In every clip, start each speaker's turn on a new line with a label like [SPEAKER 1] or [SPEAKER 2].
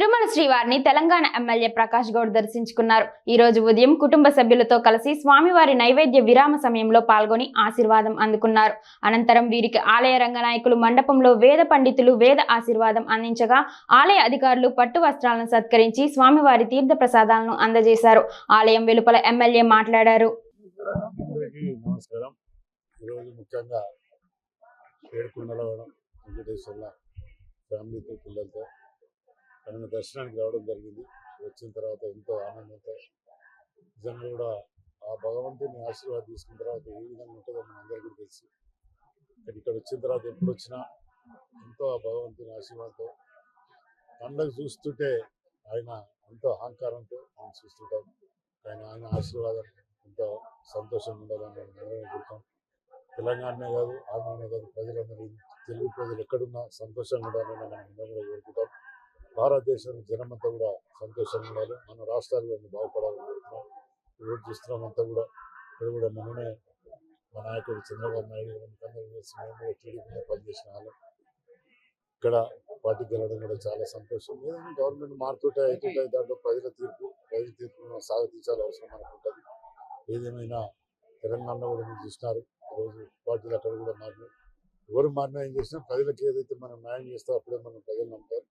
[SPEAKER 1] తిరుమల శ్రీవారిని తెలంగాణ ఎమ్మెల్యే ప్రకాష్ గౌడ్ దర్శించుకున్నారు. ఈ రోజు ఉదయం కుటుంబ సభ్యులతో కలిసి స్వామివారి నైవేద్య విరామ సమయంలో పాల్గొని ఆశీర్వాదం అందుకున్నారు. అనంతరం వీరికి ఆలయ రంగ నాయకులు మండపంలో వేద పండితులు వేద ఆశీర్వాదం అందించగా ఆలయ అధికారులు పట్టు వస్త్రాలను సత్కరించి స్వామివారి తీర్థ ప్రసాదాలను అందజేశారు. ఆలయం వెలుపల ఎమ్మెల్యే మాట్లాడారు.
[SPEAKER 2] ముఖ్యంగా వెంకటేశ్వర్ల ఫ్యామిలీతో పిల్లలతో ఆయన దర్శనానికి రావడం జరిగింది. వచ్చిన తర్వాత ఎంతో ఆనందంతో నిజంగా కూడా ఆ భగవంతుని ఆశీర్వాదం తీసుకున్న తర్వాత ఏ విధంగా ఉంటుందో మన అందరికీ తెలుసు. కానీ ఇక్కడ వచ్చిన తర్వాత ఎప్పుడు వచ్చినా ఎంతో ఆ భగవంతుని ఆశీర్వాదంతో పండగ చూస్తుంటే ఆయన ఎంతో అహంకారంతో మనం చూస్తుంటాం. ఆయన ఆయన ఆశీర్వాదం ఎంతో సంతోషంగా ఉండాలని మనం కోరుతాం తెలంగాణనే కాదు ఆంధ్రనే కాదు ప్రజలందరూ తెలుగు ప్రజలు ఎక్కడున్నా సంతోషంగా ఉండాలని మనం అందరం కోరుకుంటాం. భారతదేశం జనమంతా కూడా సంతోషంగా ఉండాలి మన రాష్ట్రాలు కూడా బాగుపడాలని కోరుతున్నాం. ఈరోజు అంతా కూడా ఇక్కడ కూడా మననే మా నాయకుడు చంద్రబాబు నాయుడు గారు అందరూ కలిసి మేము కూడా టీడీపీలో పనిచేసిన వాళ్ళం. ఇక్కడ పార్టీకి వెళ్ళడం కూడా చాలా సంతోషం. ఏదైనా గవర్నమెంట్ మారుతుంటే అవుతుంటాయి దాంట్లో ప్రజల తీర్పు ప్రజల తీర్పును సాగతించాల్సిన అవసరం మనకు ఉంటుంది. ఏదేమైనా తెలంగాణలో కూడా మీరు చూసినారు. ఈరోజు పార్టీలు అక్కడ కూడా మారినాయి. ఎవరు మారినా ఏం చేసినా ప్రజలకు ఏదైతే మనం న్యాయం చేస్తే అప్పుడే మనం ప్రజలు నమ్ముతారు.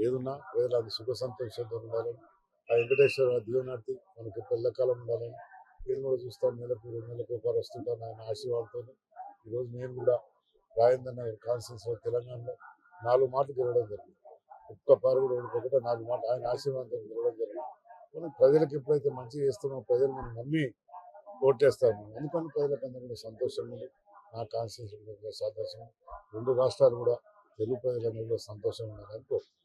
[SPEAKER 2] ఏదున్నా ప్రజలు అది సుఖ సంతోషంతో ఉండాలని ఆ వెంకటేశ్వర దీవనార్థి మనకి పిల్లకాలం ఉండాలని నేను కూడా చూస్తాను. నెలకు రెండు నెలలకు ఒకరు వస్తుంటాను ఆయన ఆశీర్వాదంతో ఈరోజు నేను కూడా రాజేంద్ర నగర్ తెలంగాణలో నాలుగు మాటలు గెలవడం జరిగింది. ఒక్క పారు కూడా ఓడిపోకుండా నాలుగు మాటలు ఆయన ఆశీర్వాదంతో గెలవడం జరిగింది. మనం ప్రజలకు ఎప్పుడైతే మంచి చేస్తున్నామో ప్రజలు మనం నమ్మి ఓటేస్తాము ఎందుకంటే ప్రజలకు అందరికీ సంతోషం ఉంది నా కాన్స్టిట్యూన్సీ సంతోషం రెండు రాష్ట్రాలు కూడా తెలుగు ప్రజలందరూ కూడా సంతోషంగా ఉన్నారని కోరుతున్నాను